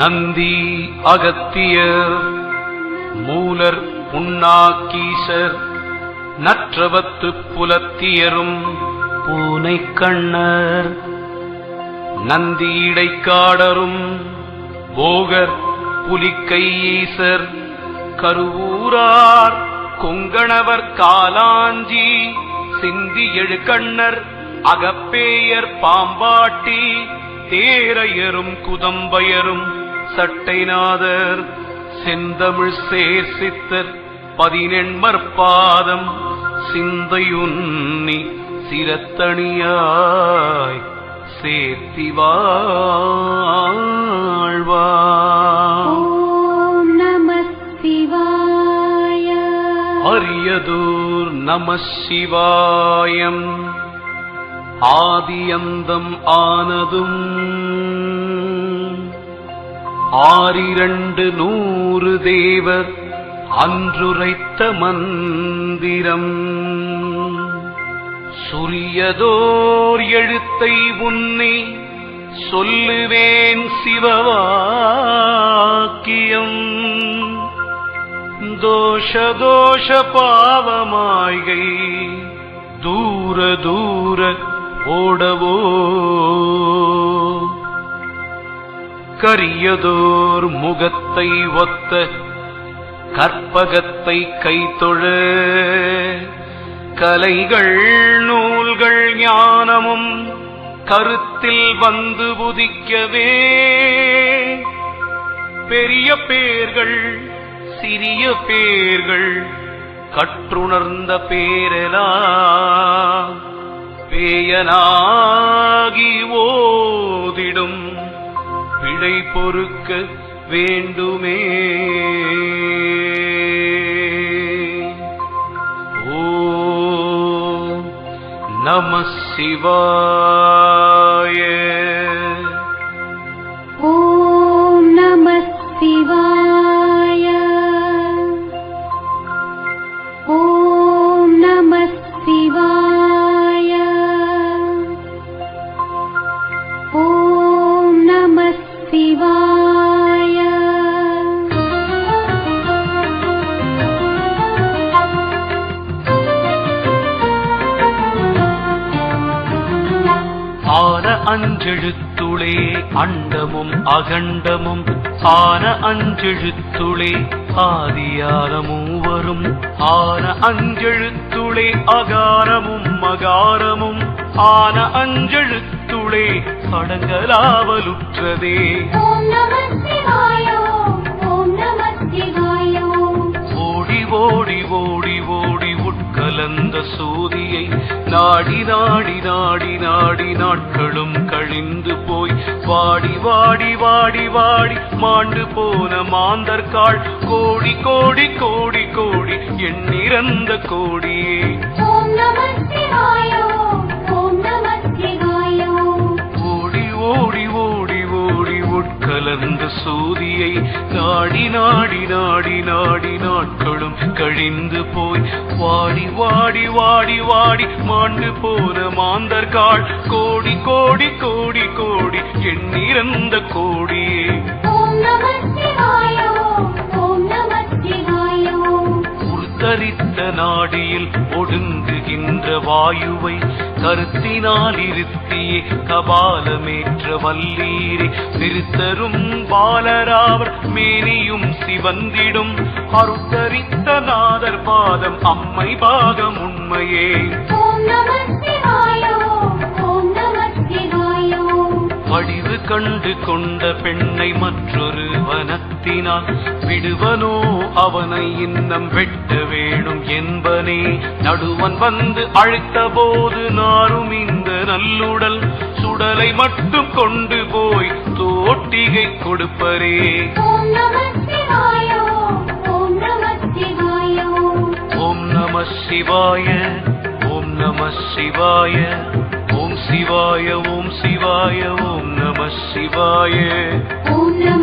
நந்தி அகத்தியர் மூலர் புண்ணாக்கீசர் நற்றவத்து புலத்தியரும் பூனை கண்ணர். நந்தி இடைக்காடரும் போகர் புலிக்கையீசர் கருவூரார் கொங்கணவர் காலாஞ்சி சிந்தி எழுகண்ணர் அகப்பேயர் பாம்பாட்டி தேரையரும் குதம்பயரும் சட்டைநாதர் செந்தமிழ் சேர் சித்தர் பதினெண்மற்பாதம் சிந்தையுன்னி சிரத்தணியாய் சேர்த்தி வாழ்வார். ஓம் நம சிவாய அரியதூர் நம சிவாயம் ஆதியந்தம் ஆனதும் ஆறிரண்டு நூறு தேவர் அன்றுரைத்த மந்திரம். சுரியதோர் எழுத்தை உன்னை சொல்லுவேன் சிவவாக்கியம். தோஷ தோஷ பாவமாய்கை தூர தூர ஓடவோ. கரியதோர் முகத்தை ஒத்த கற்பகத்தை கைத்தொழு கலைகள் நூல்கள் ஞானமும் கருத்தில் வந்து புதிக்கவே பெரிய பேர்கள் சிறிய பேர்கள் கற்றுணர்ந்த பேரெலாம். பேயனா பொறுக்க வேண்டுமே. ஓ நம சிவாய. ஓம் நம சிவாய அஞ்செழுத்துளே அண்டமும் அகண்டமும் ஆன அஞ்செழுத்துளே ஆதியான மூவரும் ஆன அஞ்செழுத்துளே அகாரமும் மகாரமும் ஆன அஞ்செழுத்துளே அடங்கலாவலுற்றதே நாடி நாடி நாடி நாடி நாட்களும் கழிந்து போய் வாடி வாடி வாடி வாடி மாண்டு போன மாந்தர்கால் கோடி கோடி கோடி கோடி எண்ணிறந்த கோடியே. உட்கலந்த சூதியை நாடி நாடி நாடி நாடி நாட்களும் கழிந்து போய் வாடி வாடி வாடி வாடி மாண்டு போன மாந்தர்காள் கோடி கோடி கோடி கோடி எண்ணிறந்த கோடியே. உருத்தரித்த நாடியில் ஒடுங்குகின்ற வாயுவை கருத்தினால் இருத்தியே கபாலமேற்ற வல்லீரே. சிறுத்தரும் பாலராவர் மேனியும் சிவந்திடும். அருத்தரித்த நாதர் பாதம் அம்மை பாகம் உண்மையே. கண்டு கொண்ட பெண்ணை மற்றொரு வனத்தினால் விடுவனோ அவனை இன்னம் வெட்ட வேணும் என்பனே. நடுவன் வந்து அழைத்த போது நாரும் இந்த நல்லுடல் சுடலை மட்டும் கொண்டு போய் தோட்டிகை கொடுப்பரே. ஓம் நம சிவாய ஓம் நம சிவாய. சிவாய ஓம் சிவாய ஓம் நம சிவாய. ஓம் நம